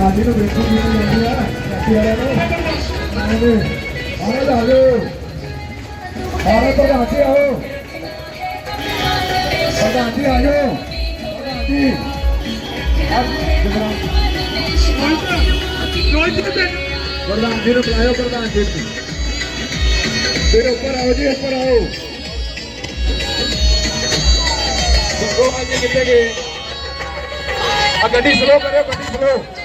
ਗਾਡੀ ਨੂੰ ਵੇਖੋ ਜੀ ਜਾਂਦੀ ਆ ਗਾਡੀ ਵਾਲਿਆਂ ਨੂੰ ਆਉਂਦੇ ਆਲੇ ਲਾ ਪ੍ਰਧਾਨ ਜੀ ਆਓ ਪ੍ਰਧਾਨ ਜੀ ਆ ਜਾਓ ਪ੍ਰਧਾਨ ਜੀ ਪ੍ਰਧਾਨ ਜੀ ਨੂੰ ਬੁਲਾਇਓ ਪ੍ਰਧਾਨ ਜੀ ਫਿਰ ਉੱਪਰ ਆਓ ਜੀ, ਉੱਪਰ ਆਓ। ਦੋ ਜੀ ਕਿੱਥੇ ਗਏ? ਆ ਗੱਡੀ ਸਲੋ ਕਰਿਓ, ਗੱਡੀ ਸਲੋ।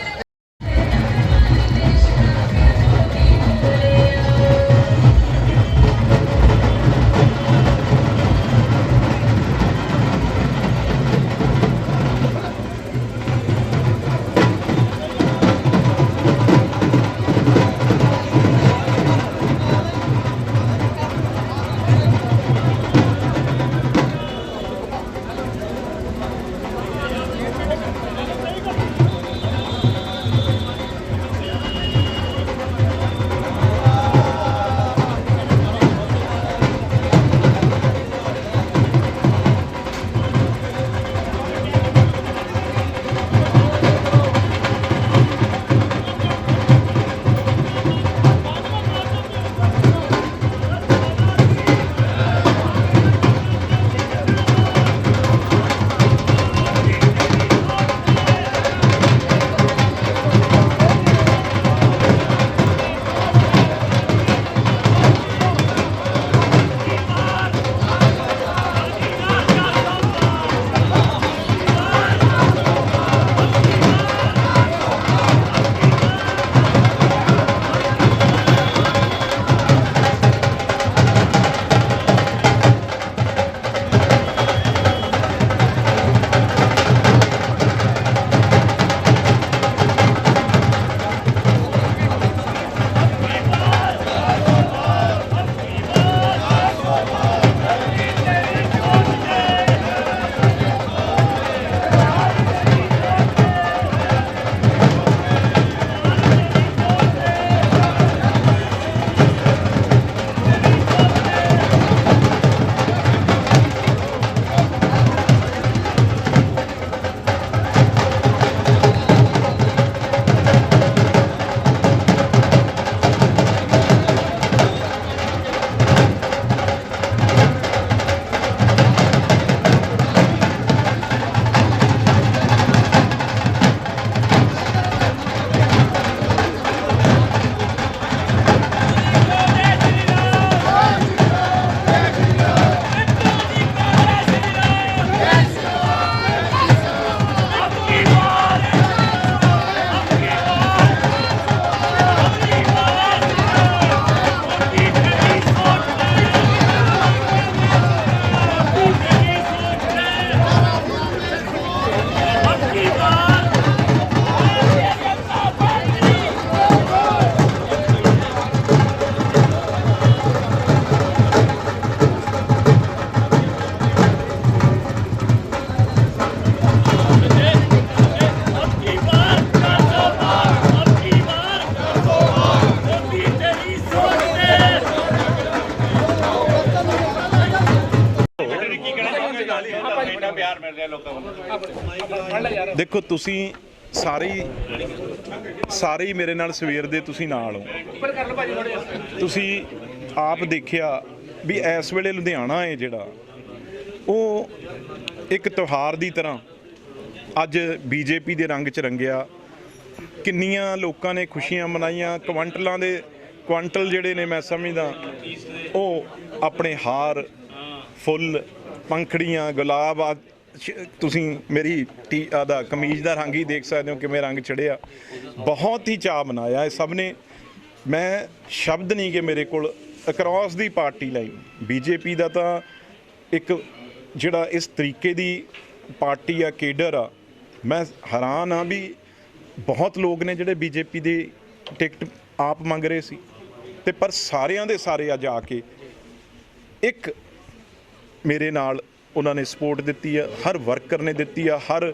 ਤੁਸੀਂ ਸਾਰੇ ਸਾਰੇ ਹੀ ਮੇਰੇ ਨਾਲ ਸਵੇਰ ਦੇ ਤੁਸੀਂ ਨਾਲ ਹੋ। ਤੁਸੀਂ ਆਪ ਦੇਖਿਆ ਵੀ ਇਸ ਵੇਲੇ ਲੁਧਿਆਣਾ ਹੈ ਜਿਹੜਾ ਉਹ ਇੱਕ ਤਿਉਹਾਰ ਦੀ ਤਰ੍ਹਾਂ ਅੱਜ ਬੀਜੇਪੀ ਦੇ ਰੰਗ 'ਚ ਰੰਗਿਆ। ਕਿੰਨੀਆਂ ਲੋਕਾਂ ਨੇ ਖੁਸ਼ੀਆਂ ਮਨਾਈਆਂ ਕੁਆਂਟਲਾਂ ਦੇ ਕੁਆਂਟਲ ਜਿਹੜੇ ਨੇ ਮੈਂ ਸਮਝਦਾ ਉਹ ਆਪਣੇ ਹਾਰ ਫੁੱਲ ਪੰਖੜੀਆਂ ਗੁਲਾਬ ਸ਼- ਤੁਸੀਂ ਮੇਰੀ ਟੀ ਆਦਾ ਕਮੀਜ਼ ਦਾ ਰੰਗ ਹੀ ਦੇਖ ਸਕਦੇ ਹੋ ਕਿਵੇਂ ਰੰਗ ਚੜਿਆ। ਬਹੁਤ ਹੀ ਚਾਅ ਮਨਾਇਆ ਇਹ ਸਭ ਨੇ। ਮੈਂ ਸ਼ਬਦ ਨਹੀਂ ਕਿ ਮੇਰੇ ਕੋਲ ਅਕ੍ਰੋਸ ਦੀ ਪਾਰਟੀ ਲਾਈਨ ਬੀਜੇਪੀ ਦਾ ਤਾਂ ਇੱਕ ਜਿਹੜਾ ਇਸ ਤਰੀਕੇ ਦੀ ਪਾਰਟੀ ਆ, ਕੇਡਰ ਆ, ਮੈਂ ਹੈਰਾਨ ਆ ਵੀ ਬਹੁਤ ਲੋਕ ਨੇ ਜਿਹੜੇ ਬੀਜੇਪੀ ਦੀ ਟਿਕਟ ਆਪ ਮੰਗ ਰਹੇ ਸੀ। ਤੇ ਪਰ ਸਾਰਿਆਂ ਦੇ ਸਾਰੇ ਅੱਜ ਆ ਕੇ ਇੱਕ ਮੇਰੇ ਨਾਲ ਉਹਨਾਂ ਨੇ ਸਪੋਰਟ ਦਿੱਤੀ ਆ, ਹਰ ਵਰਕਰ ਨੇ ਦਿੱਤੀ ਆ, ਹਰ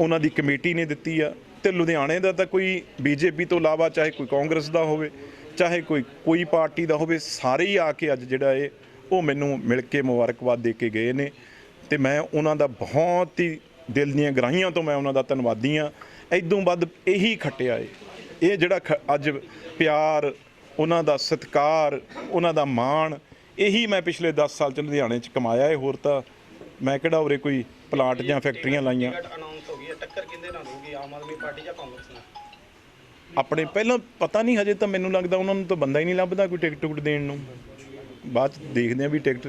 ਉਹਨਾਂ ਦੀ ਕਮੇਟੀ ਨੇ ਦਿੱਤੀ ਆ। ਤੇ ਲੁਧਿਆਣੇ ਦਾ ਤਾਂ ਕੋਈ ਬੀਜੇਪੀ ਤੋਂ ਇਲਾਵਾ ਚਾਹੇ ਕੋਈ ਕਾਂਗਰਸ ਦਾ ਹੋਵੇ, ਚਾਹੇ ਕੋਈ ਕੋਈ ਪਾਰਟੀ ਦਾ ਹੋਵੇ, ਸਾਰੇ ਹੀ ਆ ਕੇ ਅੱਜ ਜਿਹੜਾ ਇਹ, ਉਹ ਮੈਨੂੰ ਮਿਲ ਕੇ ਮੁਬਾਰਕਬਾਦ ਦੇ ਕੇ ਗਏ ਨੇ। ਤੇ ਮੈਂ ਉਹਨਾਂ ਦਾ ਬਹੁਤ ਹੀ ਦਿਲ ਦੀਆਂ ਗਰਾਹੀਆਂ ਤੋਂ ਮੈਂ ਉਹਨਾਂ ਦਾ ਧੰਨਵਾਦੀ ਆ ਇਦੋਂ ਵੱਧ ਇਹੀ ਖੱਟਿਆ ਏ। ਇਹ ਜਿਹੜਾ ਖ- ਅੱਜ ਪਿਆਰ, ਉਹਨਾਂ ਦਾ ਸਤਿਕਾਰ, ਉਹਨਾਂ ਦਾ ਮਾਣ ਇਹੀ ਮੈਂ ਪਿਛਲੇ 10 ਸਾਲ ਚ ਲੁਧਿਆਣੇ ਚ ਕਮਾਇਆ ਏ ਹੋਰ ਤਾਂ ਮੈਂ ਕਿਹੜਾ ਉਰੇ ਕੋਈ ਪਲਾਂਟ ਜਾਂ ਫੈਕਟਰੀਆਂ ਲਾਈਆਂ। ਟਿਕਟ ਅਨਾਉਂਸ ਹੋ ਗਈ ਹੈ ਟੱਕਰ ਕਿੰਦੇ ਨਾਲ ਹੋਊਗੀ ਆਮ ਆਦਮੀ ਪਾਰਟੀ ਜਾਂ ਕਾਂਗਰਸ ਨਾਲ? ਆਪਣੇ ਪਹਿਲਾਂ ਪਤਾ ਨਹੀਂ ਹਜੇ ਤਾਂ ਮੈਨੂੰ ਲੱਗਦਾ ਉਹਨਾਂ ਨੂੰ ਤਾਂ ਬੰਦਾ ਹੀ ਨਹੀਂ ਲੱਭਦਾ ਕੋਈ ਟਿਕਟ ਟੁਕਟ ਦੇਣ ਨੂੰ। ਬਾਅਦ 'ਚ ਦੇਖਦੇ ਆ ਵੀ ਟਿਕਟ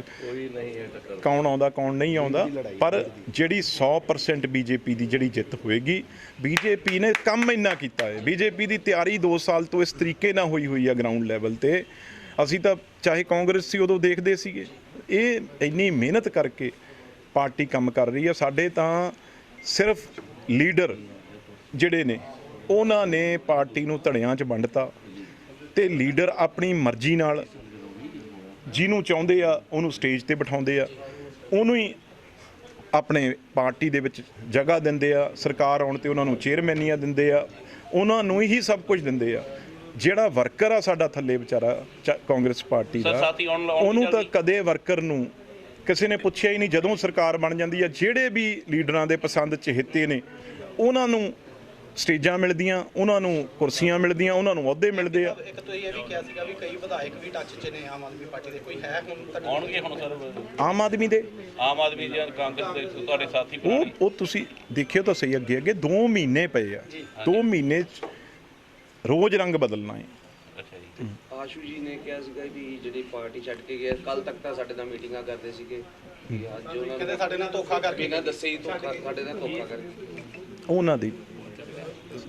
ਕੌਣ ਆਉਂਦਾ ਕੌਣ ਨਹੀਂ ਆਉਂਦਾ। ਪਰ ਜਿਹੜੀ 100% ਬੀਜੇਪੀ ਦੀ ਜਿਹੜੀ ਜਿੱਤ ਹੋਏਗੀ ਬੀਜੇਪੀ ਨੇ ਕੰਮ ਇੰਨਾ ਕੀਤਾ ਹੈ। ਬੀਜੇਪੀ ਦੀ ਤਿਆਰੀ 2 ਸਾਲ ਤੋਂ ਇਸ ਤਰੀਕੇ ਨਾਲ ਹੋਈ ਹੋਈ ਆ ਗਰਾਊਂਡ ਲੈਵਲ ਤੇ। ਅਸੀਂ ਤਾਂ ਚਾਹੇ ਕਾਂਗਰਸ ਸੀ ਉਦੋਂ ਦੇਖਦੇ ਸੀਗੇ। ਇਹ ਇੰਨੀ ਮਿਹਨਤ ਕਰਕੇ ਪਾਰਟੀ ਕੰਮ ਕਰ ਰਹੀ ਆ। ਸਾਡੇ ਤਾਂ ਸਿਰਫ ਲੀਡਰ ਜਿਹੜੇ ਨੇ, ਉਹਨਾਂ ਨੇ ਪਾਰਟੀ ਨੂੰ ਧੜਿਆਂ 'ਚ ਵੰਡਤਾ ਤੇ ਲੀਡਰ ਆਪਣੀ ਮਰਜ਼ੀ ਨਾਲ ਜਿਹਨੂੰ ਚਾਹੁੰਦੇ ਆ, ਉਹਨੂੰ ਸਟੇਜ ਤੇ ਬਿਠਾਉਂਦੇ ਆ। ਉਹਨੂੰ ਹੀ ਆਪਣੇ ਪਾਰਟੀ ਦੇ ਵਿੱਚ ਜਗ੍ਹਾ ਦਿੰਦੇ ਆ। ਸਰਕਾਰ ਆਉਣ ਤੇ ਉਹਨਾਂ ਨੂੰ ਚੇਅਰਮੈਨੀਆਂ ਦਿੰਦੇ ਆ। ਉਹਨਾਂ ਨੂੰ ਹੀ ਸਭ ਕੁਝ ਦਿੰਦੇ ਆ। ਜਿਹੜਾ ਵਰਕਰ ਆ ਸਾਡਾ ਥੱਲੇ ਵਿਚਾਰਾ ਚ- ਕਾਂਗਰਸ ਪਾਰਟੀ ਦਾ ਉਹਨੂੰ ਤਾਂ ਕਦੇ ਵਰਕਰ ਨੂੰ ਕਿਸੇ ਨੇ ਪੁੱਛਿਆ ਹੀ ਨਹੀਂ ਜਦੋਂ ਸਰਕਾਰ ਬਣ ਜਾਂਦੀ ਆ ਜਿਹੜੇ ਵੀ ਲੀਡਰਾਂ ਦੇ ਪਸੰਦ ਚਹੇਤੇ ਨੇ ਉਹਨਾਂ ਨੂੰ ਸਟੇਜਾਂ ਮਿਲਦੀਆਂ ਉਹਨਾਂ ਨੂੰ ਕੁਰਸੀਆਂ ਮਿਲਦੀਆਂ ਉਹਨਾਂ ਨੂੰ ਅਹੁਦੇ ਮਿਲਦੇ ਆ। ਇੱਕ ਤੁਸੀਂ ਇਹ ਵੀ ਕਿਹਾ ਸੀਗਾ ਵੀ ਕਈ ਵਿਧਾਇਕ ਵੀ ਟੱਚ 'ਚ ਨੇ ਆਮ ਆਦਮੀ ਪਾਰਟੀ ਦੇ ਕੋਈ ਹੈ ਹੁਣ ਤੁਹਾਡੇ ਆਉਣਗੇ ਹੁਣ ਸਰ। ਆਮ ਆਦਮੀ ਦੇ? ਆਮ ਆਦਮੀ ਜਾਂ ਕਾਂਗਰਸ ਦੇ ਤੁਹਾਡੇ ਸਾਥੀ ਉਹ ਤੁਸੀਂ ਦੇਖਿਓ ਤਾਂ ਸਹੀ ਅੱਗੇ ਅੱਗੇ 2 ਮਹੀਨੇ ਪਏ ਆ। 2 ਮਹੀਨੇ ਚ ਰੋਜ਼ ਰੰਗ ਬਦਲਣਾ ਹੈ। ਅੱਛਾ ਜੀ। ਆਸ਼ੂ ਜੀ ਨੇ ਕਿਹਾ ਸੀਗਾ ਵੀ ਜਿਹੜੀ ਪਾਰਟੀ ਛੱਡ ਕੇ ਗਏ ਕੱਲ ਤੱਕ ਤਾਂ ਸਾਡੇ ਨਾਲ ਮੀਟਿੰਗਾਂ ਕਰਦੇ ਸੀਗੇ। ਕਿ ਅੱਜ ਉਹਨਾਂ ਕਹਿੰਦੇ ਸਾਡੇ ਨਾਲ ਧੋਖਾ ਕਰਕੇ ਬਿਨਾਂ ਦੱਸੇ ਹੀ ਧੋਖਾ ਸਾਡੇ ਨਾਲ ਧੋਖਾ ਕਰਕੇ ਉਹਨਾਂ ਦੀ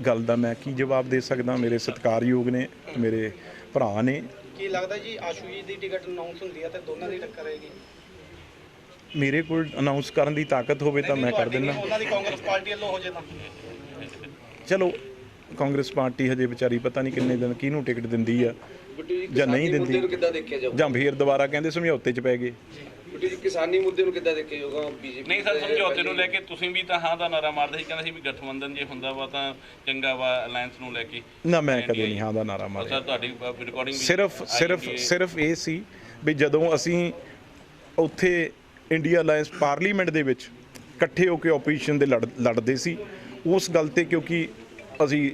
ਗੱਲ ਦਾ ਮੈਂ ਕੀ ਜਵਾਬ ਦੇ ਸਕਦਾ? ਮੇਰੇ ਸਤਿਕਾਰਯੋਗ ਨੇ ਮੇਰੇ ਭਰਾ ਨੇ। ਕੀ ਲੱਗਦਾ ਜੀ ਆਸ਼ੂ ਜੀ ਦੀ ਟਿਕਟ ਅਨਾਉਂਸ ਹੁੰਦੀ ਹੈ ਤੇ ਦੋਨਾਂ ਦੀ ਟੱਕਰ ਰਹੇਗੀ ਮੇਰੇ ਕੋਲ ਅਨਾਉਂਸ ਕਰਨ ਦੀ ਤਾਕਤ ਹੋਵੇ ਤਾਂ ਮੈਂ ਕਰ ਦਿੰਦਾ। ਨਹੀਂ, ਉਹਨਾਂ ਦੀ ਕਾਂਗਰਸ ਪਾਰਟੀ ਵੱਲੋਂ ਹੋ ਜੇ ਤਾਂ। ਚਲੋ ਕਾਂਗਰਸ ਪਾਰਟੀ ਹਜੇ ਵਿਚਾਰੀ ਪਤਾ ਨਹੀਂ ਕਿੰਨੇ ਦਿਨ ਕਿਹਨੂੰ ਟਿਕਟ ਦਿੰਦੀ ਆ ਜੀ ਨਹੀਂ ਦਿੰਦੀ। ਕਿੱਦਾਂ ਦੇਖਿਆ ਜਾਂ ਫੇਰ ਦੁਬਾਰਾ ਕਹਿੰਦੇ ਸਮਝੌਤੇ 'ਚ ਪੈ ਗਏ। ਜੀ ਕਿਸਾਨੀ ਮੁੱਦੇ ਨੂੰ ਕਿੱਦਾਂ ਦੇਖਿਆ ਜਾਊਗਾ? ਬੀਜੇਪੀ ਨਹੀਂ ਸਰ ਸਮਝੌਤੇ ਨੂੰ ਲੈ ਕੇ ਤੁਸੀਂ ਵੀ ਤਾਂ ਹਾਂ ਦਾ ਨਾਰਾ ਮਾਰਦੇ ਸੀ ਕਹਿੰਦੇ ਸੀ ਵੀ ਗਠਬੰਧਨ ਜੇ ਹੁੰਦਾ ਵਾ ਤਾਂ ਚੰਗਾ ਵਾ ਅਲਾਈਅੰਸ ਨੂੰ ਲੈ ਕੇ। ਨਾ ਮੈਂ ਕਦੇ ਨਹੀਂ ਹਾਂ ਦਾ ਨਾਰਾ ਸਰ ਮਾਰਿਆ ਤੁਹਾਡੀ ਰਿਕਾਰਡਿੰਗ ਸਿਰਫ ਸਿਰਫ ਸਿਰਫ ਇਹ ਸੀ ਵੀ ਜਦੋਂ ਅਸੀਂ ਉੱਥੇ ਇੰਡੀਆ ਅਲਾਈਅੰਸ ਪਾਰਲੀਮੈਂਟ ਦੇ ਵਿੱਚ ਇਕੱਠੇ ਹੋ ਕੇ ਆਪੋਜੀਸ਼ਨ ਦੇ ਲੜ- ਲੜਦੇ ਸੀ ਉਸ ਗੱਲ ਤੇ ਕਿਉਂਕਿ ਅਸੀਂ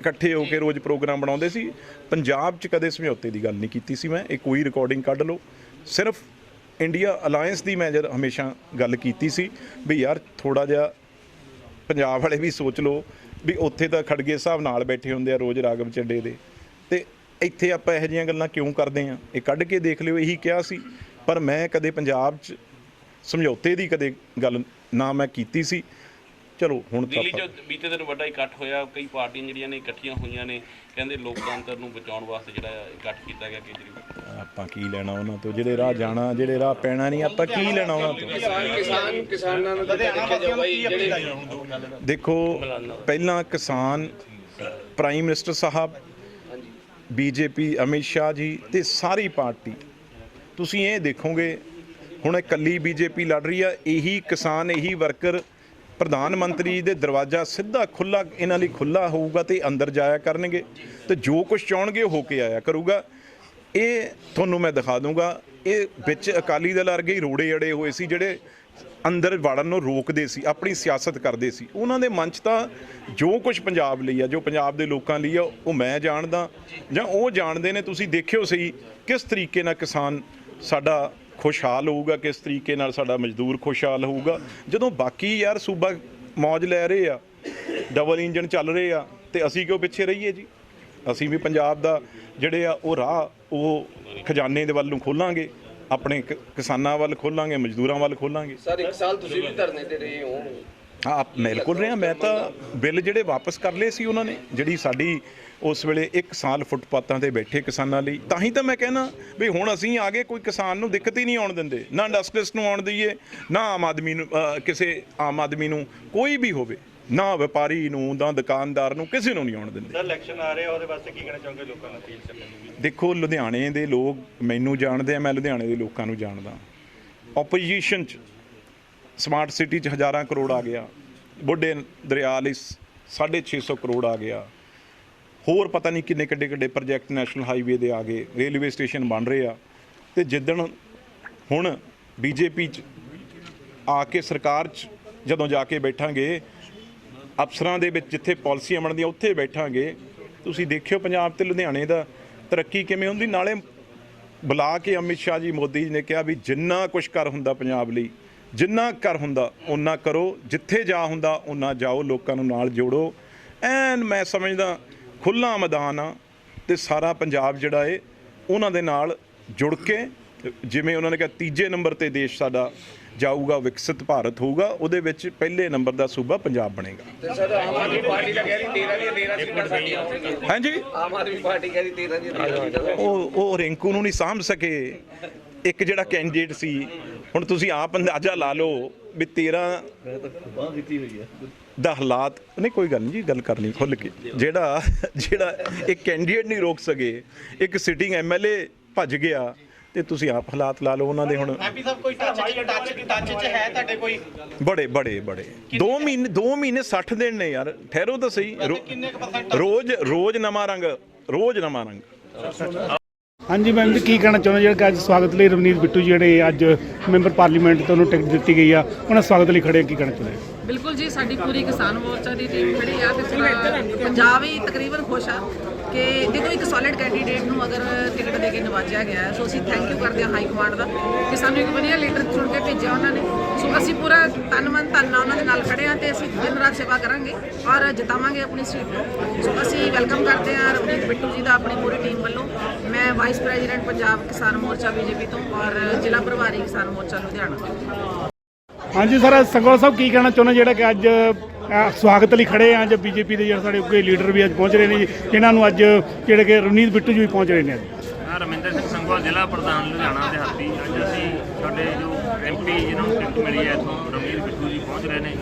ਇਕੱਠੇ ਹੋ ਕੇ ਰੋਜ਼ ਪ੍ਰੋਗਰਾਮ ਬਣਾਉਂਦੇ ਸੀ। ਪੰਜਾਬ 'ਚ ਕਦੇ ਸਮਝੌਤੇ ਦੀ ਗੱਲ ਨਹੀਂ ਕੀਤੀ ਸੀ ਮੈਂ। ਇਹ ਕੋਈ ਰਿਕਾਰਡਿੰਗ ਕੱਢ ਲਓ। ਸਿਰਫ ਇੰਡੀਆ ਅਲਾਈਅੰਸ ਦੀ ਮੈਂ ਜਦ ਹਮੇਸ਼ਾ ਗੱਲ ਕੀਤੀ ਸੀ ਵੀ ਯਾਰ ਥੋੜਾ ਜਿਹਾ ਪੰਜਾਬ ਵਾਲੇ ਵੀ ਸੋਚ ਲਓ ਵੀ ਉੱਥੇ ਤਾਂ ਖੜਗੇ ਸਾਹਿਬ ਨਾਲ ਬੈਠੇ ਹੁੰਦੇ ਆ ਰੋਜ਼ ਰਾਗਵ ਚੱਡੇ ਦੇ। ਤੇ ਇੱਥੇ ਆਪਾਂ ਇਹੋ ਜਿਹੀਆਂ ਗੱਲਾਂ ਕਿਉਂ ਕਰਦੇ ਆ? ਇਹ ਕੱਢ ਕੇ ਦੇਖ ਲਿਓ, ਇਹੀ ਕਿਹਾ ਸੀ। ਪਰ ਮੈਂ ਕਦੇ ਪੰਜਾਬ 'ਚ ਸਮਝੌਤੇ ਦੀ ਕਦੇ ਗੱਲ ਨਾ ਮੈਂ ਕੀਤੀ ਸੀ। ਚਲੋ ਹੁਣ ਤਾਂ ਦਿੱਲੀ ਆਪਾਂ- 'ਚ ਬੀਤੇ ਦਿਨ ਵੱਡਾ ਇਕੱਠ ਹੋਇਆ ਕਈ ਪਾਰਟੀਆਂ ਜਿਹੜੀਆਂ ਨੇ ਇਕੱਠੀਆਂ ਹੋਈਆਂ ਨੇ ਕਹਿੰਦੇ ਲੋਕਤੰਤਰ ਨੂੰ ਬਚਾਉਣ ਵਾਸਤੇ ਜਿਹੜਾ ਇਕੱਠ ਕੀਤਾ ਗਿਆ ਕੇਜਰੀਵਾਲ। ਆਪਾਂ ਕੀ ਲੈਣਾ ਉਹਨਾਂ ਤੋਂ? ਜਿਹੜੇ ਰਾਹ ਜਾਣਾ ਜਿਹੜੇ ਰਾਹ ਪੈਣਾ ਨਹੀਂ ਆਪਾਂ ਕੀ ਲੈਣਾ ਉਹਨਾਂ ਤੋਂ? ਕਿਸਾਨ ਕਿਸਾਨ ਨੂੰ ਕਿੱਦਾਂ ਦੇਖਿਆ ਜਾਊਗਾ ਜੀ ਜਿਹੜੇ ਦੇਖੋ ਪਹਿਲਾਂ ਕਿਸਾਨ ਪ੍ਰਾਈਮ ਮਿਨਿਸਟਰ ਸਾਹਿਬ ਹਾਂਜੀ। ਬੀਜੇਪੀ ਅਮਿਤ ਸ਼ਾਹ ਜੀ ਤੇ ਸਾਰੀ ਪਾਰਟੀ। ਤੁਸੀਂ ਇਹ ਦੇਖੋਗੇ ਹੁਣ ਇਕੱਲੀ ਬੀਜੇਪੀ ਲੜ ਰਹੀ ਆ ਇਹੀ ਕਿਸਾਨ ਇਹੀ ਵਰਕਰ ਪ੍ਰਧਾਨ ਮੰਤਰੀ ਦੇ ਦਰਵਾਜ਼ਾ ਸਿੱਧਾ ਖੁੱਲਾ ਇਹਨਾਂ ਲਈ ਖੁੱਲਾ ਹੋਊਗਾ ਤੇ ਅੰਦਰ ਜਾਇਆ ਕਰਨਗੇ ਤੇ ਜੋ ਕੁਝ ਚਾਹਣਗੇ ਉਹ ਹੋ ਕੇ ਆਇਆ ਕਰੂਗਾ। ਇਹ ਤੁਹਾਨੂੰ ਮੈਂ ਦਿਖਾ ਦੂੰਗਾ। ਇਹ ਵਿੱਚ ਅਕਾਲੀ ਦਲ ਵਰਗੇ ਹੀ ਰੋੜੇ ਅੜੇ ਹੋਏ ਸੀ ਜਿਹੜੇ ਅੰਦਰ ਵੜਨ ਨੂੰ ਰੋਕਦੇ ਸੀ, ਆਪਣੀ ਸਿਆਸਤ ਕਰਦੇ ਸੀ। ਉਹਨਾਂ ਦੇ ਮਨ 'ਚ ਤਾਂ ਜੋ ਕੁਝ ਪੰਜਾਬ ਲਈ ਆ, ਜੋ ਪੰਜਾਬ ਦੇ ਲੋਕਾਂ ਲਈ ਆ, ਉਹ ਮੈਂ ਜਾਣਦਾ ਜਾਂ ਉਹ ਜਾਣਦੇ ਨੇ, ਤੁਸੀਂ ਦੇਖਿਓ ਸਹੀ ਕਿਸ ਤਰੀਕੇ ਨਾਲ ਕਿਸਾਨ ਸਾਡਾ ਖੁਸ਼ਹਾਲ ਹੋਊਗਾ ਕਿਸ ਤਰੀਕੇ ਨਾਲ ਸਾਡਾ ਮਜ਼ਦੂਰ ਖੁਸ਼ਹਾਲ ਹੋਊਗਾ। ਜਦੋਂ ਬਾਕੀ ਯਾਰ ਸੂਬਾ ਮੌਜ ਲੈ ਰਹੇ ਆ ਡਬਲ ਇੰਜਨ ਚੱਲ ਰਹੇ ਆ ਤੇ ਅਸੀਂ ਕਿਉਂ ਪਿੱਛੇ ਰਹੀਏ ਜੀ? ਅਸੀਂ ਵੀ ਪੰਜਾਬ ਦਾ ਜਿਹੜੇ ਆ ਉਹ ਰਾਹ ਉਹ ਖਜ਼ਾਨੇ ਦੇ ਵੱਲ ਨੂੰ ਖੋਲਾਂਗੇ ਆਪਣੇ ਕ- ਕਿਸਾਨਾਂ ਵੱਲ ਖੋਲਾਂਗੇ ਮਜ਼ਦੂਰਾਂ ਵੱਲ ਖੋਲਾਂਗੇ। ਸਰ ਇੱਕ ਸਾਲ ਤੁਸੀਂ ਵੀ ਧਰਨੇ ਤੇ ਰਹੇ ਹੋ ਹਾਂ ਬਿਲਕੁਲ ਰਿਹਾ ਮੈਂ ਤਾਂ ਬਿੱਲ ਜਿਹੜੇ ਵਾਪਸ ਕਰ ਲਏ ਸੀ ਉਹਨਾਂ ਨੇ ਜਿਹੜੀ ਸਾਡੀ ਉਸ ਵੇਲੇ 1 ਸਾਲ ਫੁੱਟਪਾਥਾਂ ਤੇ ਬੈਠੇ ਕਿਸਾਨਾਂ ਲਈ। ਤਾਂ ਹੀ ਤਾਂ ਮੈਂ ਕਹਿਣਾ ਵੀ ਹੁਣ ਅਸੀਂ ਆਗੇ ਕੋਈ ਕਿਸਾਨ ਨੂੰ ਦਿੱਕਤ ਹੀ ਨਹੀਂ ਆਉਣ ਦਿੰਦੇ। ਨਾ ਇੰਡਸਟਰੀਸ ਨੂੰ ਆਉਣ ਦਈਏ ਨਾ ਆਮ ਆਦਮੀ ਨੂੰ ਕਿਸੇ ਆਮ ਆਦਮੀ ਨੂੰ ਕੋਈ ਵੀ ਹੋਵੇ ਨਾ ਵਪਾਰੀ ਨੂੰ ਨਾ ਦੁਕਾਨਦਾਰ ਨੂੰ ਕਿਸੇ ਨੂੰ ਨਹੀਂ ਆਉਣ ਦਿੰਦੇ। ਸਰ ਇਲੈਕਸ਼ਨ ਆ ਰਿਹਾ ਉਹਦੇ ਵਾਸਤੇ ਕੀ ਕਹਿਣਾ ਚਾਹੋਗੇ ਲੋਕਾਂ ਨੂੰ ਅਪੀਲ ਕਰਨ ਦੇਖੋ ਲੁਧਿਆਣੇ ਦੇ ਲੋਕ ਮੈਨੂੰ ਜਾਣਦੇ ਆ ਮੈਂ ਲੁਧਿਆਣੇ ਦੇ ਲੋਕਾਂ ਨੂੰ ਜਾਣਦਾ। ਆਪੋਜੀਸ਼ਨ ਚ ਸਮਾਰਟ ਸਿਟੀ ਚ ਹਜ਼ਾਰਾਂ ਕਰੋੜ ਆ ਗਿਆ। ਬੁੱਢੇ ਦਰਿਆ ਲਈ 650 ਕਰੋੜ ਆ ਗਿਆ। ਹੋਰ ਪਤਾ ਨਹੀਂ ਕਿੰਨੇ ਕਿੱਡੇ ਕਿੱਡੇ ਪ੍ਰੋਜੈਕਟ ਨੈਸ਼ਨਲ ਹਾਈਵੇ ਦੇ ਆ ਗਏ ਰੇਲਵੇ ਸਟੇਸ਼ਨ ਬਣ ਰਹੇ ਆ। ਤੇ ਜਿੱਦਣ ਹੁਣ ਬੀਜੇਪੀ ਚ ਆ ਕੇ ਸਰਕਾਰ ਚ ਜਦੋਂ ਜਾ ਕੇ ਬੈਠਾਂਗੇ, ਅਫਸਰਾਂ ਦੇ ਵਿੱਚ ਜਿੱਥੇ ਪਾਲਿਸੀਆਂ ਬਣਦੀਆਂ ਉੱਥੇ ਬੈਠਾਂਗੇ, ਤੁਸੀਂ ਦੇਖਿਓ ਪੰਜਾਬ ਤੇ ਲੁਧਿਆਣੇ ਦਾ ਤਰੱਕੀ ਕਿਵੇਂ ਹੁੰਦੀ। ਨਾਲੇ ਬੁਲਾ ਕੇ ਅਮਿਤ ਸ਼ਾਹ ਜੀ ਮੋਦੀ ਜੀ ਨੇ ਕਿਹਾ ਵੀ ਜਿੰਨਾ ਕੁਝ ਕਰ ਹੁੰਦਾ ਪੰਜਾਬ ਲਈ, ਜਿੰਨਾ ਕਰ ਹੁੰਦਾ ਉਹਨਾਂ ਕਰੋ, ਜਿੱਥੇ ਜਾ ਹੁੰਦਾ ਉਹਨਾਂ ਜਾਓ, ਲੋਕਾਂ ਨੂੰ ਨਾਲ ਜੋੜੋ। ਐਨ ਮੈਂ ਸਮਝਦਾ ਖੁੱਲਾ ਮੈਦਾਨ ਆ ਤੇ ਸਾਰਾ ਪੰਜਾਬ ਜਿਹੜਾ ਏ ਉਹਨਾਂ ਦੇ ਨਾਲ ਜੁੜ ਕੇ ਜਿਵੇਂ ਉਹਨਾਂ ਨੇ ਕਿਹਾ ਤੀਜੇ ਨੰਬਰ ਤੇ ਦੇਸ਼ ਸਾਡਾ ਜਾਊਗਾ ਵਿਕਸਿਤ ਭਾਰਤ ਹੋਊਗਾ ਉਹਦੇ ਵਿੱਚ ਪਹਿਲੇ ਨੰਬਰ ਦਾ ਸੂਬਾ ਪੰਜਾਬ ਬਣੇਗਾ। ਤੇ ਸਰ ਆਮ ਆਦਮੀ ਪਾਰਟੀ ਤਾਂ ਕਹਿ ਰਹੀ 13 ਦੀਆਂ 13 ਸੀਟਾਂ ਸਾਡੀਆਂ ਹੋਣਗੀਆਂ ਹਾਂਜੀ? ਆਮ ਆਦਮੀ ਪਾਰਟੀ ਕਹਿ ਰਹੀ 13 ਦੀਆਂ 13 ਸੀਟਾਂ ਉਹ ਉਹ ਰਿੰਕੂ ਨੂੰ ਨਹੀਂ ਸਾਂਭ ਸਕੇ। ਇੱਕ ਜਿਹੜਾ ਕੈਂਡੀਡੇਟ ਸੀ ਹੁਣ ਤੁਸੀਂ ਆਪ ਅੰਦਾਜ਼ਾ ਲਾ ਲਓ ਵੀ 13 ਦਾ ਹਾਲਾਤ ਨਹੀਂ ਕੋਈ ਗੱਲ ਨਹੀਂ ਜੀ ਗੱਲ ਕਰਨੀ ਖੁੱਲ ਕੇ। ਜਿਹੜਾ ਜਿਹੜਾ ਇੱਕ ਕੈਂਡੀਡੇਟ ਨਹੀਂ ਰੋਕ ਸਕੇ ਇੱਕ ਸਿਟਿੰਗ ਐਮਐਲਏ ਭੱਜ ਗਿਆ ਤੇ ਤੁਸੀਂ ਆਪ ਹਾਲਾਤ ਲਾ ਲਓ ਉਹਨਾਂ ਦੇ ਹੁਣ। ਐਮਪੀ ਸਾਹਿਬ ਕੋਈ ਟੱਚ ਟੱਚ ਟੱਚ ਚ ਹੈ ਤੁਹਾਡੇ ਕੋਈ? ਬੜੇ ਬੜੇ ਬੜੇ। 2 ਮਹੀਨੇ 2 ਮਹੀਨੇ 60 ਦਿਨ ਨੇ ਯਾਰ ਠਹਿਰੋ ਤਾਂ ਸਹੀ। ਰੋਜ਼ ਰੋਜ਼ ਨਵਾਂ ਰੰਗ ਰੋਜ਼ ਨਵਾਂ ਰੰਗ। ਹਾਂਜੀ, ਮੈਮ ਜੀ, ਕੀ ਕਹਿਣਾ ਚਾਹੁੰਦੇ ਜਿਹੜਾ ਅੱਜ ਸਵਾਗਤ ਲਈ ਰਵਨੀਤ ਬਿੱਟੂ ਜਿਹੜੇ ਅੱਜ ਮੈਂਬਰ ਪਾਰਲੀਮੈਂਟ ਤੋਂ ਉਹਨੂੰ ਟਿਕਟ ਦਿੱਤੀ ਗਈ ਆ, ਉਹਨਾਂ ਸਵਾਗਤ ਲਈ ਖੜੇ ਕੀ ਕਹਿਣਾ ਚਾਹੁੰਦੇ ਬਿਲਕੁਲ ਜੀ, ਸਾਡੀ ਪੂਰੀ ਕਿਸਾਨ ਮੋਰਚਾ ਦੀ ਟੀਮ ਖੜੀ ਆ ਤੇ ਸਾਰਾ ਪੰਜਾਬ ਹੀ ਤਕਰੀਬਨ ਖੁਸ਼ ਆ। ਕਿ ਦੇਖੋ ਇੱਕ ਸੋਲਿਡ ਕੈਂਡੀਡੇਟ ਨੂੰ ਅਗਰ ਟਿਕਟ ਦੇ ਕੇ ਨਵਾਜਿਆ ਗਿਆ ਸੋ ਅਸੀਂ ਥੈਂਕ ਯੂ ਕਰਦੇ ਹਾਂ ਹਾਈ ਕਮਾਂਡ ਦਾ ਕਿ ਸਾਨੂੰ ਇੱਕ ਵਧੀਆ ਲੀਡਰ ਚੁਣ ਕੇ ਭੇਜਿਆ ਉਹਨਾਂ ਨੇ। ਸੋ ਅਸੀਂ ਪੂਰਾ ਤਨ ਮਨ ਧਨ ਨਾਲ ਉਹਨਾਂ ਦੇ ਨਾਲ ਖੜੇ ਹਾਂ ਤੇ ਅਸੀਂ ਦਿਨ ਰਾਤ ਸੇਵਾ ਕਰਾਂਗੇ ਔਰ ਜਿਤਾਵਾਂਗੇ ਆਪਣੀ ਸੀਟ ਨੂੰ। ਸੋ ਅਸੀਂ ਵੈਲਕਮ ਕਰਦੇ ਹਾਂ ਰਵਨੀਤ ਬਿੱਟੂ ਜੀ ਦਾ ਆਪਣੀ ਪੂਰੀ ਟੀਮ ਵੱਲੋਂ। ਮੈਂ vice president Punjab Kisan Morcha BJP ਤੋਂ ਔਰ ਜ਼ਿਲ੍ਹਾ ਪ੍ਰਭਾਰੀ ਕਿਸਾਨ ਮੋਰਚਾ ਲੁਧਿਆਣਾ ਹਾਂਜੀ, ਸਰ ਸੰਗੋਲ ਸਾਹਿਬ ਕੀ ਕਹਿਣਾ ਚਾਹੁੰਦੇ ਜਿਹੜਾ ਕਿ ਅੱਜ ਅ, ਸਵਾਗਤ ਲਈ ਖੜੇ ਆ ਅੱਜ ਬੀਜੇਪੀ ਦੇ ਜਿਹੜੇ ਸਾਡੇ ਉੱਗੇ ਲੀਡਰ ਵੀ ਅੱਜ ਪਹੁੰਚ ਰਹੇ ਨੇ ਜੀ ਇਹਨਾਂ ਨੂੰ ਅੱਜ ਜਿਹੜੇ ਕਿ ਰਵਨੀਤ ਬਿੱਟੂ ਜੀ ਵੀ ਪਹੁੰਚ ਰਹੇ ਨੇ ਅੱਜ। ਮੈਂ ਰਮਿੰਦਰ ਸਿੰਘ ਸੰਗਵਾਲ ਜ਼ਿਲ੍ਹਾ ਪ੍ਰਧਾਨ ਲੁਧਿਆਣਾ ਦੇ ਹਾਤੀ ਅੱਜ ਅਸੀਂ ਸਾਡੇ ਜੋ ਐਮਪੀ ਜਿਹਨਾਂ ਨੂੰ ਟਿਕਟ ਮਿਲੀ ਹੈ ਇੱਥੋਂ ਰਮੀਰ ਬਿੱਟੂ ਜੀ ਪਹੁੰਚ ਰਹੇ ਨੇ।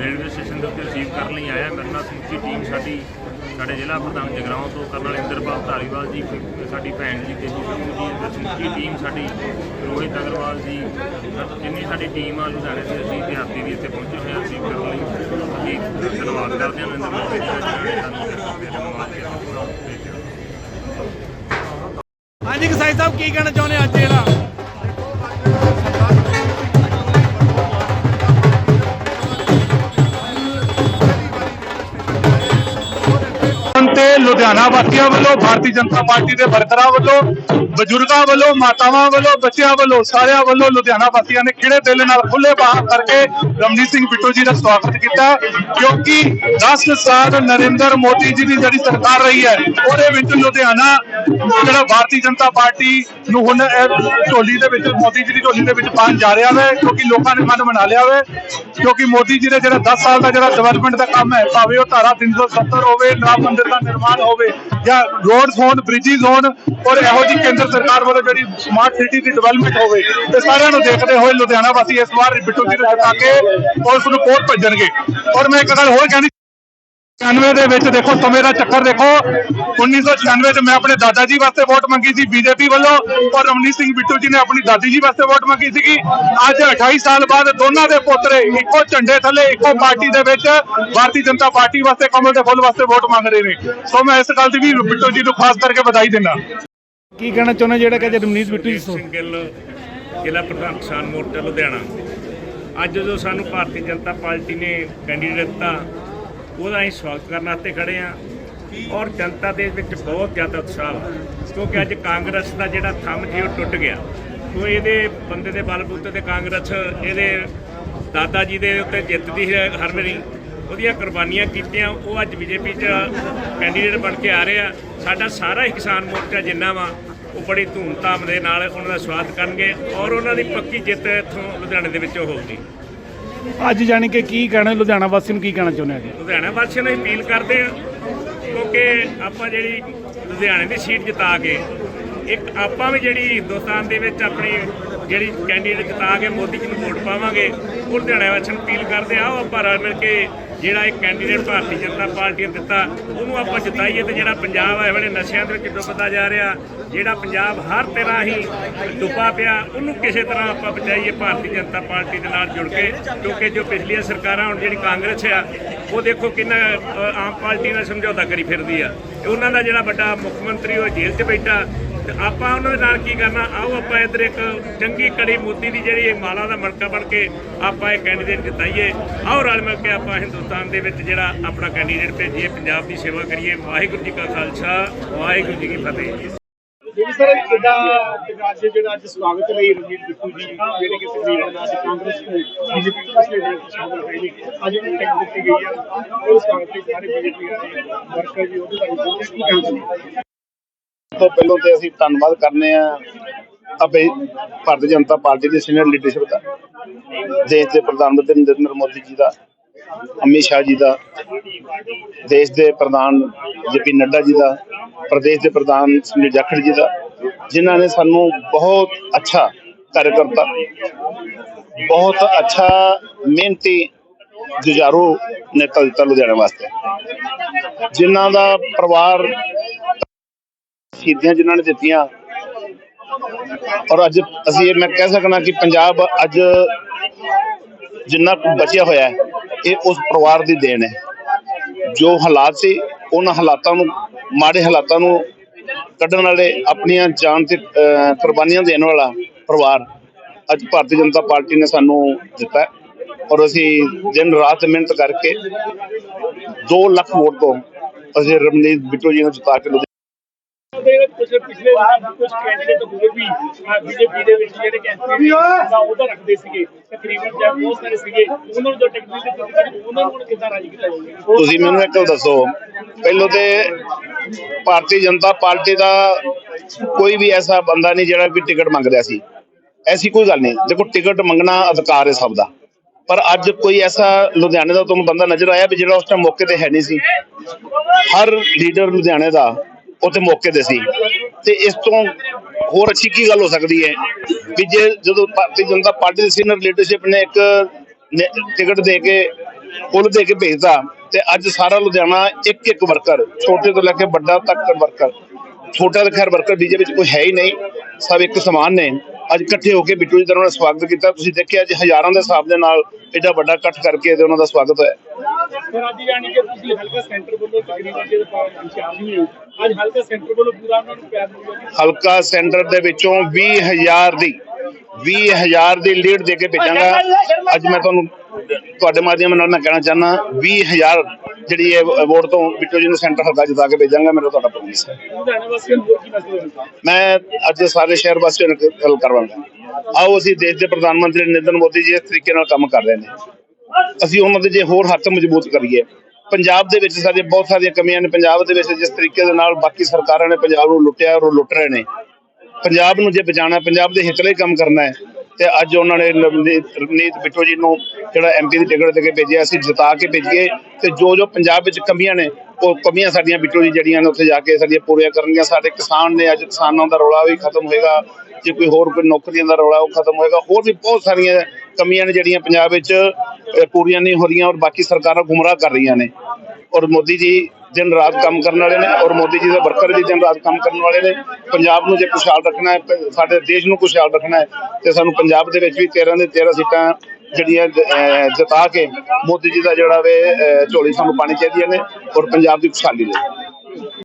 ਰੇਲਵੇ ਸਟੇਸ਼ਨ ਦੇ ਉੱਤੇ ਰਿਸੀਵ ਕਰਨ ਲਈ ਆਇਆ। ਮੇਰੇ ਨਾਲ ਸਮੁੱਚੀ ਟੀਮ ਸਾਡੀ ਸਾਡੇ ਜ਼ਿਲ੍ਹਾ ਪ੍ਰਧਾਨ ਜਗਰਾਉਂ ਤੋਂ ਕਰਨਲ ਇੰਦਰਪਾਲ ਧਾਰੀਵਾਲ ਜੀ ਸਾਡੀ ਭੈਣ ਜੀ ਤੇਜੀ ਜੀ ਤੇ ਟੀਮ ਸਾਡੀ ਰੋਹਿਤ ਅਗਰਵਾਲ ਜੀ ਜਿੰਨੀ ਸਾਡੀ ਟੀਮ ਆ ਲੁਧਿਆਣੇ ਤੋਂ ਅਸੀਂ ਦਿਹਾਤੀ ਵੀ ਇੱਥੇ ਪਹੁੰਚੇ ਹੋਏ ਹਾਂ ਰਿਸੀਵ ਕਰਨ ਲਈ ਅਸੀਂ ਧੰਨਵਾਦ ਕਰਦੇ ਹਾਂ ਨਰਿੰਦਰ ਜੀ ਦਾ ਹਾਂਜੀ ਕਸਾਈ ਸਾਹਿਬ ਕੀ ਕਹਿਣਾ ਚਾਹੁੰਦੇ ਅੱਜ ਜਿਹੜਾ ਲੁਧਿਆਣਾ ਵਾਸੀਆਂ ਵੱਲੋਂ, ਭਾਰਤੀ ਜਨਤਾ ਪਾਰਟੀ ਦੇ ਵਰਕਰਾਂ ਵੱਲੋਂ, ਬਜ਼ੁਰਗਾਂ ਵੱਲੋਂ, ਮਾਤਾਵਾਂ ਵੱਲੋਂ, ਬੱਚਿਆਂ ਵੱਲੋਂ, ਸਾਰਿਆਂ ਵੱਲੋਂ ਲੁਧਿਆਣਾ ਵਾਸੀਆਂ ਨੇ ਖਿੜੇ ਦਿਲ ਨਾਲ ਖੁੱਲੇ ਬਾਹਰ ਕਰਕੇ ਰਮਜੀਤ ਸਿੰਘ ਬਿੱਟੂ ਜੀ ਦਾ ਸਵਾਗਤ ਕੀਤਾ। ਕਿਉਂਕਿ 10 ਸਾਲ ਨਰਿੰਦਰ ਮੋਦੀ ਜੀ ਦੀ ਜਿਹੜੀ ਸਰਕਾਰ ਰਹੀ ਹੈ, ਉਹਦੇ ਵਿੱਚ ਲੁਧਿਆਣਾ, ਜਿਹੜਾ ਭਾਰਤੀ ਜਨਤਾ ਪਾਰਟੀ ਨੂੰ ਹੁਣ ਢੋਲੀ ਦੇ ਵਿੱਚ, ਮੋਦੀ ਜੀ ਦੀ ਢੋਲੀ ਦੇ ਵਿੱਚ ਪਾਣ ਜਾ ਰਿਹਾ ਹੈ ਕਿਉਂਕਿ ਲੋਕਾਂ ਨੇ ਮਨ ਬਣਾ ਲਿਆ ਹੈ ਕਿਉਂਕਿ ਮੋਦੀ ਜੀ ਦੇ ਜਿਹੜਾ 10 ਸਾਲ ਦਾ ਜਿਹੜਾ ਡਿਵੈਲਪਮੈਂਟ ਦਾ ਕੰਮ ਹੈ, ਭਾਵੇਂ ਉਹ ਧਾਰਾ 370 ਹੋਵੇ ਰਾਮ ਮੰਦਿਰ ਦਾ ਨਿਰਮਾਣ ਹੋਵੇ ਜਾਂ ਰੋਡਸ ਹੋਣ ਬ੍ਰਿਜਿਸ ਹੋਣ ਔਰ ਇਹੋ ਜਿਹੀ ਕੇਂਦਰ ਸਰਕਾਰ ਵੱਲੋਂ ਜਿਹੜੀ ਸਮਾਰਟ ਸਿਟੀ ਦੀ ਡਿਵੈਲਪਮੈਂਟ ਹੋਵੇ ਤੇ ਸਾਰਿਆਂ ਨੂੰ ਦੇਖਦੇ ਹੋਏ ਲੁਧਿਆਣਾ ਵਾਸੀ ਇਸ ਵਾਰ ਬਿੱਟੂ ਜੀ ਨੂੰ ਜਿਤਾ ਕੇ ਉਸ ਨੂੰ ਕੋਰਟ ਭੇਜਣਗੇ। ਔਰ ਮੈਂ ਇੱਕ ਗੱਲ ਹੋਰ ਕਹਿਣੀ 96 ਦੇ ਵਿੱਚ ਦੇਖੋ ਸਮੇਂ ਦਾ ਚੱਕਰ ਦੇਖੋ। 1996 ਚ ਮੈਂ ਆਪਣੇ ਦਾਦਾ ਜੀ ਵਾਸਤੇ ਵੋਟ ਮੰਗੀ ਸੀ ਬੀਜੇਪੀ ਵੱਲੋਂ। ਔਰ ਰਮਨੀਤ ਸਿੰਘ ਬਿੱਟੂ ਜੀ ਨੇ ਆਪਣੀ ਦਾਦੀ ਜੀ ਵਾਸਤੇ ਵੋਟ ਮੰਗੀ ਸੀਗੀ। ਅੱਜ 28 ਸਾਲ ਬਾਅਦ ਦੋਨਾਂ ਦੇ ਪੋਤਰੇ ਇੱਕੋ ਝੰਡੇ ਥੱਲੇ ਇੱਕੋ ਪਾਰਟੀ ਦੇ ਵਿੱਚ ਭਾਰਤੀ ਜਨਤਾ ਪਾਰਟੀ ਵਾਸਤੇ ਕਮਲ ਦੇ ਫੁੱਲ ਵਾਸਤੇ ਵੋਟ ਮੰਗ ਰਹੇ ਨੇ। ਸੋ ਮੈਂ ਇਸ ਗੱਲ ਦੀ ਵੀ ਬਿੱਟੂ ਜੀ ਨੂੰ ਖਾਸ ਕਰਕੇ ਵਧਾਈ ਦਿੰਦਾ। ਕੀ ਕਹਿਣਾ ਚਾਹੁੰਦੇ ਜਿਹੜਾ ਕਿ ਅੱਜ ਰਵਨੀਤ ਬਿੱਟੂ ਜੀ ਸਿੰਘ ਗਿੱਲ ਜ਼ਿਲ੍ਹਾ ਪ੍ਰਧਾਨ ਕਿਸਾਨ ਮੋਰਚਾ ਲੁਧਿਆਣਾ। ਅੱਜ ਜੋ ਸਾਨੂੰ ਭਾਰਤੀ ਜਨਤਾ ਪਾਰਟੀ ਨੇ ਕੈਂਡੀਡੇਟ ਦਿੱਤਾ ਉਹਦਾ ਅਸੀਂ ਸਵਾਗਤ ਕਰਨ ਵਾਸਤੇ ਖੜੇ ਆ ਔਰ ਜਨਤਾ ਦੇ ਵਿੱਚ ਬਹੁਤ ਜ਼ਿਆਦਾ ਉਤਸ਼ਾਹ ਹੈ ਕਿਉਂਕਿ ਅੱਜ ਕਾਂਗਰਸ ਦਾ ਜਿਹੜਾ ਥੰਮ ਸੀ ਉਹ ਟੁੱਟ ਗਿਆ। ਉਹ ਇਹਦੇ ਬੰਦੇ ਦੇ ਬਲਬੂਤੇ ਤੇ ਕਾਂਗਰਸ ਇਹਦੇ ਦਾਦਾ ਜੀ ਦੇ ਉੱਤੇ ਜਿੱਤਦੀ ਹੈ ਹਰ ਵਾਰੀ। ਉਹਦੀਆਂ ਕੁਰਬਾਨੀਆਂ ਕੀਤੀਆਂ, ਉਹ ਅੱਜ ਬੀਜੇਪੀ 'ਚ ਕੈਂਡੀਡੇਟ ਬਣ ਕੇ ਆ ਰਹੇ ਆ। ਸਾਡਾ ਸਾਰਾ ਹੀ ਕਿਸਾਨ ਮੋਰਚਾ ਜਿੰਨਾ ਵਾ, ਉਹ ਬੜੀ ਧੂਮਧਾਮ ਦੇ ਨਾਲ ਉਹਨਾਂ ਦਾ ਸਵਾਗਤ ਕਰਨਗੇ ਔਰ ਉਹਨਾਂ ਦੀ ਪੱਕੀ ਜਿੱਤ ਇੱਥੋਂ ਲੁਧਿਆਣੇ ਦੇ ਵਿੱਚੋਂ ਹੋਊਗੀ। ਅੱਜ ਜਾਣੀ ਕਿ ਕੀ ਕਹਿਣਾ, ਲੁਧਿਆਣਾ ਵਾਸੀ ਨੂੰ ਕੀ ਕਹਿਣਾ ਚਾਹੁੰਦੇ ਆ ਜੀ ਲੁਧਿਆਣਾ ਵਾਸੀਆਂ ਨੂੰ ਅਪੀਲ ਕਰਦੇ ਆ ਕਿਉਂਕਿ ਆਪਾਂ ਜਿਹੜੀ ਲੁਧਿਆਣੇ ਦੀ ਸੀਟ ਜਿਤਾ ਕੇ, ਇੱਕ ਆਪਾਂ ਵੀ ਜਿਹੜੀ ਹਿੰਦੁਸਤਾਨ ਦੇ ਵਿੱਚ ਆਪਣੀ ਜਿਹੜੀ ਕੈਂਡੀਡੇਟ ਜਿਤਾ ਕੇ ਮੋਦੀ ਜੀ ਨੂੰ ਵੋਟ ਪਾਵਾਂਗੇ, ਉਹ ਲੁਧਿਆਣਾ ਵਾਸੀਆਂ ਨੂੰ ਅਪੀਲ ਕਰਦੇ ਆ ਉਹ ਆਪਾਂ ਰਲ ਮਿਲ ਕੇ ਜਿਹੜਾ ਇੱਕ ਕੈਂਡੀਡੇਟ ਭਾਰਤੀ ਜਨਤਾ ਪਾਰਟੀ ਨੇ ਦਿੱਤਾ, ਉਹਨੂੰ ਆਪਾਂ ਜਿਤਾਈਏ ਤੇ ਜਿਹੜਾ ਪੰਜਾਬ ਹੈ ਵੇਲੇ ਨਸ਼ਿਆਂ ਦੇ ਵਿੱਚ ਡੁੱਬਦਾ ਜਾ ਰਿਹਾ, ਜਿਹੜਾ ਪੰਜਾਬ ਹਰ ਤਰ੍ਹਾਂ ਹੀ ਡੁੱਬਾ ਪਿਆ, ਉਹਨੂੰ ਕਿਸੇ ਤਰ੍ਹਾਂ ਆਪਾਂ ਬਚਾਈਏ ਭਾਰਤੀ ਜਨਤਾ ਪਾਰਟੀ ਦੇ ਨਾਲ ਜੁੜ ਕੇ, ਕਿਉਂਕਿ ਜੋ ਪਿਛਲੀਆਂ ਸਰਕਾਰਾਂ ਹੁਣ ਜਿਹੜੀ ਕਾਂਗਰਸ ਆ, ਉਹ ਦੇਖੋ ਕਿੰਨਾ ਆਮ ਪਾਰਟੀ ਨਾਲ ਸਮਝੌਤਾ ਕਰੀ ਫਿਰਦੀ ਆ। ਉਹਨਾਂ ਦਾ ਜਿਹੜਾ ਵੱਡਾ ਮੁੱਖ ਮੰਤਰੀ ਉਹ ਜੇਲ੍ਹ 'ਚ ਬੈਠਾ ਤੇ ਆਪਾਂ ਉਹਨਾਂ ਦੇ ਨਾਲ ਕੀ ਕਰਨਾ? ਆਓ ਆਪਾਂ ਇੱਧਰ ਇੱਕ ਚੰਗੀ ਕੜੀ ਮੋਦੀ ਦੀ ਜਿਹੜੀ ਇਹ ਮਾਲਾ ਦਾ ਮਣਕਾ ਬਣ ਕੇ ਆਪਾਂ ਇਹ ਕੈਂਡੀਡੇਟ ਜਿਤਾਈਏ ਆਓ ਰਲ ਮਿਲ ਕੇ ਆਪਾਂ ਹਿੰਦੁਸਤਾਨ ਦੇ ਵਿੱਚ ਜਿਹੜਾ ਆਪਣਾ ਕੈਂਡੀਡੇਟ ਭੇਜੀਏ, ਪੰਜਾਬ ਦੀ ਸੇਵਾ ਕਰੀਏ। ਵਾਹਿਗੁਰੂ ਜੀ ਕਾ ਖਾਲਸਾ, ਵਾਹਿਗੁਰੂ ਜੀ ਕੀ ਫਤਿਹ। ਜੀ ਸਰ ਕਿੱਦਾਂ ਅੱਜ ਜਿਹੜਾ ਅੱਜ ਸਵਾਗਤ ਲਈ ਰਣਜੀਤ ਬਿੱਟੂ ਜੀ, ਜਿਹੜੇ ਕਿ ਤਕਰੀਬਨ ਅੱਜ ਕਾਂਗਰਸ ਬੀਜੇਪੀ ਦੇ ਪਿਛਲੇ ਦਿਨ ਸ਼ਾਮਲ ਹੋਏ ਨੇ, ਅੱਜ ਉਹਨਾਂ ਟਿਕਟ ਦਿੱਤੀ ਗਈ ਆ। ਉਹ ਸਵਾਗਤ ਲਈ ਸਾਰੇ ਬੀਜੇਪੀ ਦੇ ਵਰਕਰ ਜੀ ਉਹਦੇ ਬਾਰੇ ਪੁੱਛਿਆ ਕੀ ਕਹਿੰਦੇ ਤੋਂ ਪਹਿਲਾਂ ਤੇ ਅਸੀਂ ਧੰਨਵਾਦ ਕਰਨੇ ਆ ਅਬੇ ਭਾਰਤੀ ਜਨਤਾ ਪਾਰਟੀ ਦੀ ਸੀਨੀਅਰ ਲੀਡਰਸ਼ਿਪ ਦਾ, ਦੇਸ਼ ਦੇ ਪ੍ਰਧਾਨ ਮੰਤਰੀ ਨਰਿੰਦਰ ਮੋਦੀ ਜੀ ਦਾ, ਅਮਿਤ ਸ਼ਾਹ ਜੀ ਦਾ, ਦੇਸ਼ ਦੇ ਪ੍ਰਧਾਨ ਜੇਪੀ ਨੱਡਾ ਜੀ ਦਾ, ਪ੍ਰਦੇਸ਼ ਦੇ ਪ੍ਰਧਾਨ ਸੁਨੀਲ ਜਾਖੜ ਜੀ ਦਾ, ਜਿਨ੍ਹਾਂ ਨੇ ਸਾਨੂੰ ਬਹੁਤ ਅੱਛਾ ਕਾਰਜਕਰਤਾ, ਬਹੁਤ ਅੱਛਾ ਮਿਹਨਤੀ ਜੁਝਾਰੂ ਨੇਤਾ ਦਿੱਤਾ ਲੁਧਿਆਣਾ ਵਾਸਤੇ। ਜਿਨ੍ਹਾਂ ਦਾ ਪਰਿਵਾਰ ਸ਼ਹੀਦੀਆਂ ਜਿਨ੍ਹਾਂ ਨੇ ਦਿੱਤੀਆਂ। ਔਰ ਅੱਜ ਅਸੀਂ ਇਹ ਮੈਂ ਕਹਿ ਸਕਦਾ ਕਿ ਪੰਜਾਬ ਅੱਜ ਜਿੰਨਾ ਕੁ ਬਚਿਆ ਹੋਇਆ ਹੈ, ਇਹ ਉਸ ਪਰਿਵਾਰ ਦੀ ਦੇਣ ਹੈ। ਜੋ ਹਾਲਾਤ ਸੀ, ਉਹਨਾਂ ਹਾਲਾਤਾਂ ਨੂੰ, ਮਾੜੇ ਹਾਲਾਤਾਂ ਨੂੰ ਕੱਢਣ ਵਾਲੇ ਆਪਣੀਆਂ ਜਾਨ ਤੇ ਕੁਰਬਾਨੀਆਂ ਦੇਣ ਵਾਲਾ ਪਰਿਵਾਰ ਅੱਜ ਭਾਰਤੀ ਜਨਤਾ ਪਾਰਟੀ ਨੇ ਸਾਨੂੰ ਦਿੱਤਾ ਔਰ ਅਸੀਂ ਦਿਨ ਰਾਤ ਮਿਹਨਤ ਕਰਕੇ 2 ਲੱਖ ਵੋਟ ਤੋਂ ਅਸੀਂ ਰਮਨੀਤ ਬਿੱਟੂ ਜੀ ਨੂੰ ਜਿਤਾ ਕੇ ਲੁਧਿਆਣਾ ਪਿਛਲੇ ਕੁਝ ਕੈਂਡੀਡੇਟ ਹੋਰ ਵੀ ਬੀਜੇਪੀ ਦੇ ਵਿੱਚ ਜਿਹੜੇ ਕੈਂਡੀਡੇਟ ਦਾ ਉਹਦਾ ਰੱਖਦੇ ਸੀਗੇ। ਤਕਰੀਬਨ ਜਾਂ ਬਹੁਤ ਸਾਰੇ ਸੀਗੇ। ਉਹਨਾਂ ਨੂੰ ਜੋ ਟਿਕਟ ਦਿੱਤੀ ਉਹਨਾਂ ਨੂੰ ਕਿੱਦਾਂ ਰਾਜੀ ਕੀਤਾ ਜਾਊਗਾ? ਤੁਸੀਂ ਮੈਨੂੰ ਇੱਕ ਦੱਸੋ। ਪਹਿਲੋਂ ਤੇ ਭਾਰਤੀ ਜਨਤਾ ਪਾਰਟੀ ਦਾ ਕੋਈ ਵੀ ਐਸਾ ਬੰਦਾ ਨਹੀਂ ਜਿਹੜਾ ਵੀ ਟਿਕਟ ਮੰਗ ਰਿਹਾ ਸੀ। ਐਸੀ ਕੋਈ ਗੱਲ ਨਹੀਂ। ਦੇਖੋ, ਟਿਕਟ ਮੰਗਣਾ ਅਧਿਕਾਰ ਹੈ ਸਭ ਦਾ। ਪਰ ਅੱਜ ਕੋਈ ਐਸਾ ਲੁਧਿਆਣੇ ਦਾ ਤੁਹਾਨੂੰ ਬੰਦਾ ਨਜ਼ਰ ਆਇਆ ਵੀ ਜਿਹੜਾ ਉਸ ਟਾਈਮ ਮੌਕੇ ਤੇ ਹੈ ਨਹੀਂ ਸੀ? ਹਰ ਲੀਡਰ ਲੁਧਿਆਣੇ ਦਾ ਉੱਥੇ ਮੌਕੇ ਤੇ ਸੀ। ਤੇ ਇਸ ਤੋਂ ਹੋਰ ਅੱਛੀ ਕੀ ਗੱਲ ਹੋ ਸਕਦੀ ਹੈ? ਵੀ ਜੇ ਜਦੋਂ ਭਾਰਤੀ ਜਨਤਾ ਪਾਰਟੀ ਦੀ ਸੀਨੀਅਰ ਲੀਡਰਸ਼ਿਪ ਨੇ ਇੱਕ ਟਿਕਟ ਦੇ ਕੇ, ਪੁੱਲ ਦੇ ਕੇ ਭੇਜਦਾ ਤੇ ਅੱਜ ਸਾਰਾ ਲੁਧਿਆਣਾ ਇੱਕ ਇੱਕ ਵਰਕਰ, ਛੋਟੇ ਤੋਂ ਲੈ ਕੇ ਵੱਡਾ ਤੱਕ ਵਰਕਰ ਛੋਟਾ ਤਾਂ ਖੈਰ ਵਰਕਰ ਬੀਜੇਪੀ ਵਿੱਚ ਕੋਈ ਹੈ ਹੀ ਨਹੀਂ। ਸਭ ਇੱਕ ਸਮਾਨ ਨੇ। ਅੱਜ ਇਕੱਠੇ ਹੋ ਕੇ ਬਿੱਟੂ ਜੀ ਦਾ ਉਹਨਾਂ ਦਾ ਸਵਾਗਤ ਕੀਤਾ। ਤੁਸੀਂ ਦੇਖਿਆ ਅੱਜ ਹਜ਼ਾਰਾਂ ਦੇ ਹਿਸਾਬ ਦੇ ਨਾਲ ਐਡਾ ਵੱਡਾ ਇਕੱਠ ਕਰਕੇ ਤੇ ਉਹਨਾਂ ਦਾ ਸਵਾਗਤ ਹੋਇਆ। ਫਿਰ ਅੱਜ ਜਾਣੀ ਕਿ ਤੁਸੀਂ ਹਲਕਾ ਸੈਂਟਰ ਵੱਲੋਂ ਤਕਰੀਬਨ ਜਿਹੜੇ ਇੰਚਾਰਜ ਵੀ ਹੋ ਅੱਜ ਹਲਕਾ ਸੈਂਟਰ ਵੱਲੋਂ ਪੂਰਾ ਉਹਨਾਂ ਨੂੰ ਪਿਆਰ ਮਿਲੂਗਾ ਹਲਕਾ ਸੈਂਟਰ ਦੇ ਵਿੱਚੋਂ 20000 ਦੀ 20000 ਦੀ ਲੀਡ ਦੇ ਕੇ ਭੇਜਾਂਗਾ। ਅੱਜ ਮੈਂ ਤੁਹਾਨੂੰ ਤੁਹਾਡੇ ਮਾਧਿਅਮ ਨਾਲ ਮੈਂ ਕਹਿਣਾ ਚਾਹੁੰਦਾ 20000 ਜਿਹੜੀ ਇਹ ਵੋਟ ਤੋਂ ਬਿੱਟੂ ਜੀ ਨੂੰ ਸੈਂਟਰ ਹਲਕਾ ਜਿਤਾ ਕੇ ਭੇਜਾਂਗਾ ਮੇਰਾ ਤੁਹਾਡਾ ਪ੍ਰੋਮਿਸ ਹੈ। ਮੈਂ ਅੱਜ ਸਾਰੇ ਸ਼ਹਿਰ ਵਾਸੀਆਂ ਨਾਲ ਗੱਲ ਕਰਵਾਂਗਾ ਆਓ ਅਸੀਂ ਦੇਸ਼ ਦੇ ਪ੍ਰਧਾਨ ਮੰਤਰੀ ਨਰਿੰਦਰ ਮੋਦੀ ਜੀ ਇਸ ਤਰੀਕੇ ਨਾਲ ਕੰਮ ਕਰ ਰਹੇ ਨੇ। ਅਸੀਂ ਉਹਨਾਂ ਦੇ ਜੇ ਹੋਰ ਹੱਥ ਮਜ਼ਬੂਤ ਕਰੀਏ। ਪੰਜਾਬ ਦੇ ਵਿੱਚ ਸਾਡੇ ਬਹੁਤ ਸਾਰੀਆਂ ਕਮੀਆਂ ਨੇ। ਪੰਜਾਬ ਦੇ ਵਿੱਚ ਜਿਸ ਤਰੀਕੇ ਦੇ ਨਾਲ ਬਾਕੀ ਸਰਕਾਰਾਂ ਨੇ ਪੰਜਾਬ ਨੂੰ ਲੁੱਟਿਆ ਔਰ ਉਹ ਲੁੱਟ ਰਹੇ ਨੇ। ਪੰਜਾਬ ਨੂੰ ਜੇ ਬਚਾਉਣਾ ਪੰਜਾਬ ਦੇ ਹਿੱਤ ਲਈ ਕੰਮ ਕਰਨਾ ਹੈ। ਤੇ ਅੱਜ ਉਹਨਾਂ ਨੇ ਨਵਨੀਤ ਰਵਨੀਤ ਬਿੱਟੂ ਜੀ ਨੂੰ ਜਿਹੜਾ ਐਮਪੀ ਦੀ ਟਿਕਟ ਦੇ ਕੇ ਭੇਜਿਆ, ਅਸੀਂ ਜਿਤਾ ਕੇ ਭੇਜੀਏ। ਤੇ ਜੋ ਜੋ ਪੰਜਾਬ ਵਿੱਚ ਕਮੀਆਂ ਨੇ, ਉਹ ਕਮੀਆਂ ਸਾਡੀਆਂ ਬਿੱਟੂ ਜੀ ਜਿਹੜੀਆਂ ਨੇ, ਉੱਥੇ ਜਾ ਕੇ ਸਾਡੀਆਂ ਪੂਰੀਆਂ ਕਰਨਗੀਆਂ। ਸਾਡੇ ਕਿਸਾਨ ਨੇ ਅੱਜ ਕਿਸਾਨਾਂ ਦਾ ਰੌਲਾ ਵੀ ਖਤਮ ਹੋਏਗਾ। ਜੇ ਕੋਈ ਹੋਰ ਕੋਈ ਨੌਕਰੀਆਂ ਦਾ ਰੌਲਾ, ਉਹ ਖਤਮ ਹੋਏਗਾ। ਹੋਰ ਵੀ ਬਹੁਤ ਸਾਰੀਆਂ ਕਮੀਆਂ ਨੇ ਜਿਹੜੀਆਂ ਪੰਜਾਬ ਵਿੱਚ ਪੂਰੀਆਂ ਨਹੀਂ ਹੋ ਰਹੀਆਂ ਔਰ ਬਾਕੀ ਸਰਕਾਰਾਂ ਗੁੰਮਰਾਹ ਕਰ ਰਹੀਆਂ ਨੇ। ਔਰ ਮੋਦੀ ਜੀ ਦਿਨ ਰਾਤ ਕੰਮ ਕਰਨ ਵਾਲੇ ਨੇ ਔਰ ਮੋਦੀ ਜੀ ਦੇ ਵਰਕਰ ਵੀ ਦਿਨ ਰਾਤ ਕੰਮ ਕਰਨ ਵਾਲੇ ਨੇ। ਪੰਜਾਬ ਨੂੰ ਜੇ ਖੁਸ਼ਹਾਲ ਰੱਖਣਾ ਹੈ ਸਾਡੇ ਦੇਸ਼ ਨੂੰ ਖੁਸ਼ਹਾਲ ਰੱਖਣਾ ਹੈ ਤੇ ਸਾਨੂੰ ਪੰਜਾਬ ਦੇ ਵਿੱਚ ਵੀ 13 ਦੇ 13 ਸੀਟਾਂ ਜਿਹੜੀਆਂ ਅਹ, ਜਿਤਾ ਕੇ ਮੋਦੀ ਜੀ ਦਾ ਜਿਹੜਾ ਵੇ ਝੋਲੀ ਸਾਨੂੰ ਪਾਣੀ ਚਾਹੀਦੀਆਂ ਨੇ ਔਰ ਪੰਜਾਬ ਦੀ ਖੁਸ਼ਹਾਲੀ ਲਈ।